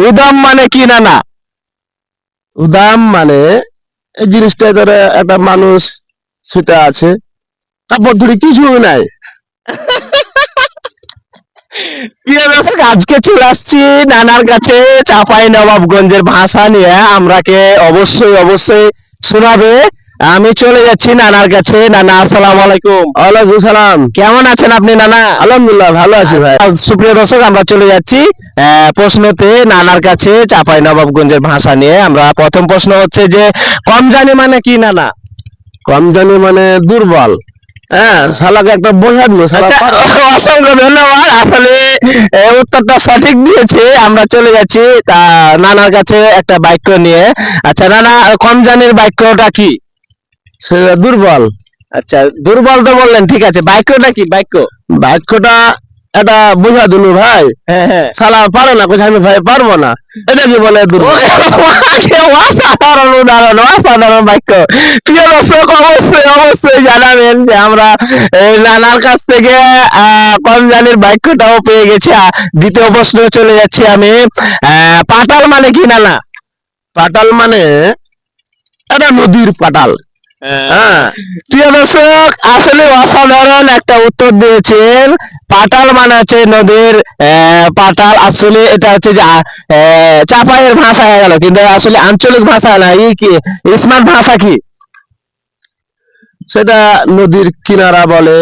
উদাম মানে কি না না? উদাম মানে এই জিনিসটা ধরে একটা মানুষ সেটা আছে কাপড় ধরে কিছু নাই। আজকে চলে আসছি নানার কাছে চাপাই নবাবগঞ্জের ভাষা নিয়ে। আমরাকে অবশ্যই অবশ্যই শোনাবে। আমি চলে যাচ্ছি নানার কাছে। নানা আসসালামু আলাইকুম ওয়ালাইকুম সালাম। কেমন আছেন আপনি নানা? আলহামদুলিল্লাহ ভালো আছি ভাই। সুপ্রিয় দর্শক আমরা চলে যাচ্ছি প্রশ্নতে নানার কাছে চাপাই নবাবগঞ্জের ভাষা নিয়ে। আমরা প্রথম প্রশ্ন হচ্ছে যে কম জানি মানে কি নানা? কম জানি মানে দুর্বল। হ্যাঁ শালাকে একটা বোঝা দিল শালা আচ্ছা। অসংখ্য ধন্যবাদ। আসলে উত্তরটা সঠিক দিয়েছে। আমরা চলে যাচ্ছি তা নানার কাছে একটা বাক্য নিয়ে। আচ্ছা নানা কম জানির বাক্যটা কি? সে দুর্বল। আচ্ছা দুর্বল তো বললেন ঠিক আছে বাক্যটা কি বাক্য? বাক্যটা এটা বোঝা দিল ভাই। হ্যাঁ হ্যাঁ। শালা পারে না কোথায় আমি ভাই পারব না। এটা কি বলে দুর্বল অসাধারণ উদাহরণ অসাধারণ বাক্য। প্রিয় দর্শক অবশ্যই অবশ্যই জানাবেন যে আমরা নানার কাছ থেকে আহ, কম জানির বাক্যটাও পেয়ে গেছি। দ্বিতীয় প্রশ্ন চলে যাচ্ছি আমি। আহ, পাতাল মানে কি নানা? পাটাল মানে এটা নদীর পাটাল হ্যাঁ প্রিয় দর্শক আসলে অসাধারণ একটা উত্তর দিয়েছেন। পাটাল মানে হচ্ছে নদীর পাটাল আসলে এটা হচ্ছে যে চাপাইয়ের ভাষা হয়ে গেল। কিন্তু আসলে আঞ্চলিক ভাষা না এই কি? স্মার্ট ভাষা কি? সেটা নদীর কিনারা বলে।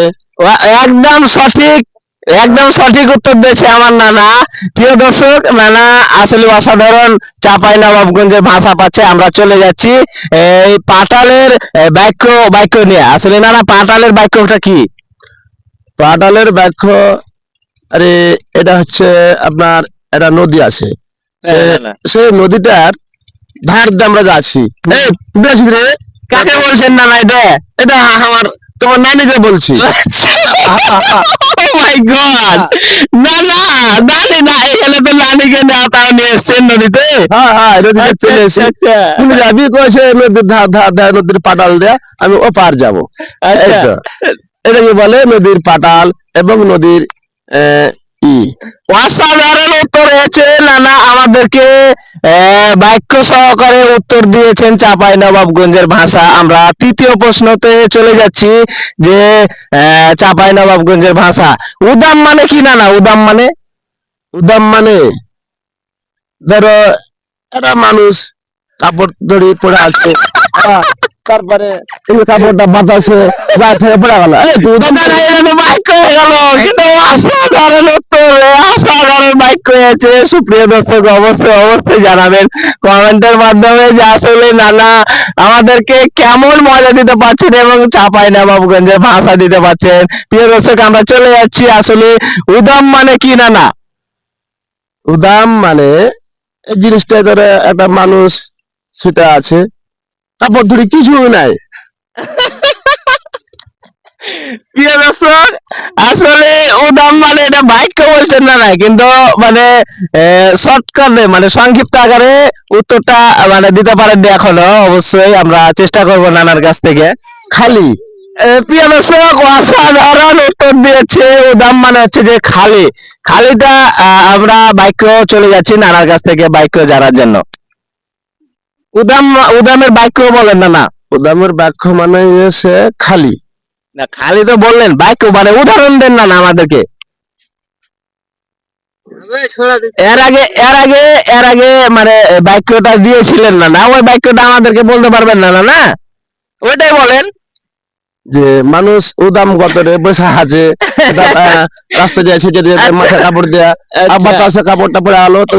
একদম সঠিক। একদম সঠিক উত্তর দিয়েছে আমার নানা। প্রিয় দর্শক নানা আসলে অসাধারণ চাপাই নবাবগঞ্জের ভাষা পাচ্ছে। আমরা চলে যাচ্ছি এই পাটালের বাক্য বাক্য নিয়ে। আসলে নানা পাটালের বাক্যটা কি? পাটালের বাক্য আরে এটা হচ্ছে আপনার একটা নদী আছে। সে- হ্যাঁ, সেই নদীটার ধার দিয়ে আমরা যাচ্ছি। কাকে বলছেন নানা এটা? এটা আমার তোমার নানিকে বলছি। Oh গড না না না এখানে তো তাও নিয়ে এসছেন নদীতে হ্যাঁ হ্যাঁ নদীতে চলে আচ্ছা, তুমি যাবি কয়েছে নদীর ধার ধার ধার নদীর পাটাল দেয়া আমি ও পার যাব। এটা কি এটাকে বলে নদীর পাটাল এবং নদীর আহ, ই। অসাধারণ উত্তর আমাদেরকে বাক্য সহকারে উত্তর দিয়েছেন চাপাই নবাবগঞ্জের ভাষা। আমরা তৃতীয় প্রশ্নতে চলে যাচ্ছি যে চাপাই নবাবগঞ্জের ভাষা। উদাম মানে কি না না? উদাম মানে? উদাম মানে ধরো একটা মানুষ কাপড় ধরে পড়ে আছে। তারপরে এই কাপড়টা বাতাসে গায়ে থেকে পড়ে গেল। তুই না, না, তো বাক্য হয়ে গেল। কিন্তু অসাধারণ উত্তর অসাধারণ বাক্য হয়েছে। সুপ্রিয় দর্শক অবশ্যই অবশ্যই জানাবেন কমেন্টের মাধ্যমে যে আসলে নানা আমাদেরকে কেমন মজা দিতে পারছেন এবং চাপাই নবাবগঞ্জের ভাষা দিতে পারছেন। প্রিয় দর্শক আমরা চলে যাচ্ছি আসলে উদাম মানে কি নানা? উদাম মানে এই জিনিসটা ধরে একটা মানুষ সেটা আছে। কাপড় ধরে কিছু নাই। প্রিয় দর্শক, আসলে উদাম মানে এটা বাক্য বলছেন না না কিন্তু মানে শর্টকাটে মানে সংক্ষিপ্ত আকারে উত্তরটা মানে দিতে পারেন এখনও, অবশ্যই আমরা চেষ্টা করব নানার কাছ থেকে। খালি প্রিয় দর্শক, অসাধারণ উত্তর দিয়েছে উদাম মানে হচ্ছে যে খালি। খালিটা আমরা বাক্য চলে যাচ্ছি নানার কাছ থেকে বাক্য জানার জন্য। উদাম উদামের বাক্য বলেন না না। উদামের বাক্য মানে এসে খালি। না খালি তো বললেন বাক্য মানে উদাহরণ দেন না না আমাদেরকে। এর আগে এর আগে এর আগে মানে বাক্যটা দিয়েছিলেন না না ওই বাক্যটা আমাদেরকে বলতে পারবেন না না না। ওইটাই বলেন। যে মানুষ উদাম গতরে বসে আছে এটা, আহ, রাস্তা দিয়ে ছেটে দিয়ে আচ্ছা। কাপড় দেয়া আচ্ছা। বাতাসে কাপড়টা পরে আলো তো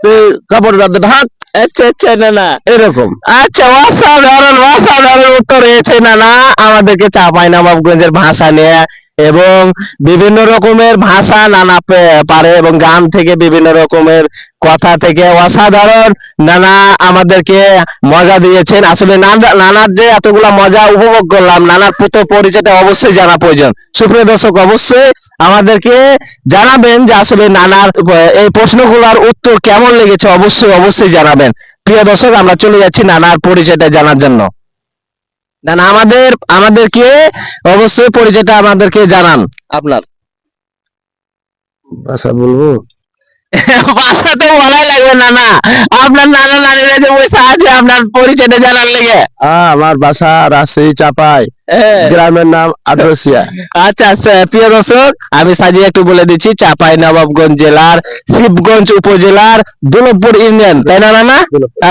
তুই কাপড় রাতে ঢাক আচ্ছা আচ্ছা না না। এরকম। আচ্ছা অসাধারণ অসাধারণ উত্তর হয়েছে না না আমাদেরকে চাপাই নবাবগঞ্জের ভাষা নিয়ে। এবং বিভিন্ন রকমের ভাষা নানা পারে এবং গান থেকে বিভিন্ন রকমের কথা থেকে অসাধারণ নানা আমাদেরকে মজা দিয়েছেন। আসলে নানা- নানার যে এতগুলা মজা উপভোগ করলাম, নানার প্রথম পরিচয়টা অবশ্যই জানা প্রয়োজন। সুপ্রিয় দর্শক, অবশ্যই আমাদেরকে জানাবেন যে আসলে নানার এই প্রশ্নগুলোর উত্তর কেমন লেগেছে অবশ্যই অবশ্যই জানাবেন। প্রিয় দর্শক, আমরা চলে যাচ্ছি নানার পরিচয়টা জানার জন্য। নানা আমাদের আমাদেরকে অবশ্যই পরিচয়টা আমাদেরকে জানান আপনার। ভাষা বলব? বাসা তো বলাই লাগবে না না আপনার নানা নানিরা যে বসে আছে আপনার পরিচয়টা জানার লেগে। আমার বাসা রাজশাহী চাপাই গ্রামের নাম আদ্রসিয়া। আচ্ছা আচ্ছা প্রিয় দর্শক আমি সাজিয়ে একটু বলে দিচ্ছি চাপাই নবাবগঞ্জ জেলার শিবগঞ্জ উপজেলার দুলভপুর ইউনিয়ন তাই না নানা?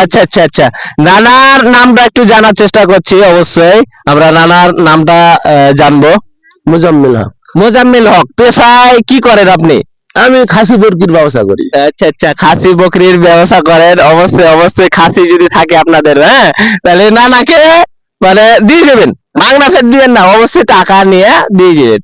আচ্ছা আচ্ছা আচ্ছা। নানার নামটা একটু জানার চেষ্টা করছি অবশ্যই। আমরা নানার নামটা জানব। মুজাম্মিল হক। মোজাম্মিল হক পেশায় কি করেন আপনি? আমি খাসি বকরির ব্যবসা করি। আচ্ছা আচ্ছা খাসি বকরির ব্যবসা করেন? অবশ্যই অবশ্যই খাসি যদি থাকে আপনাদের হ্যাঁ? তাহলে না নাকে মানে দিয়ে দেবেন মাগনা ফের দিবেন না, অবশ্যই টাকা নিয়ে দিয়ে দেবেন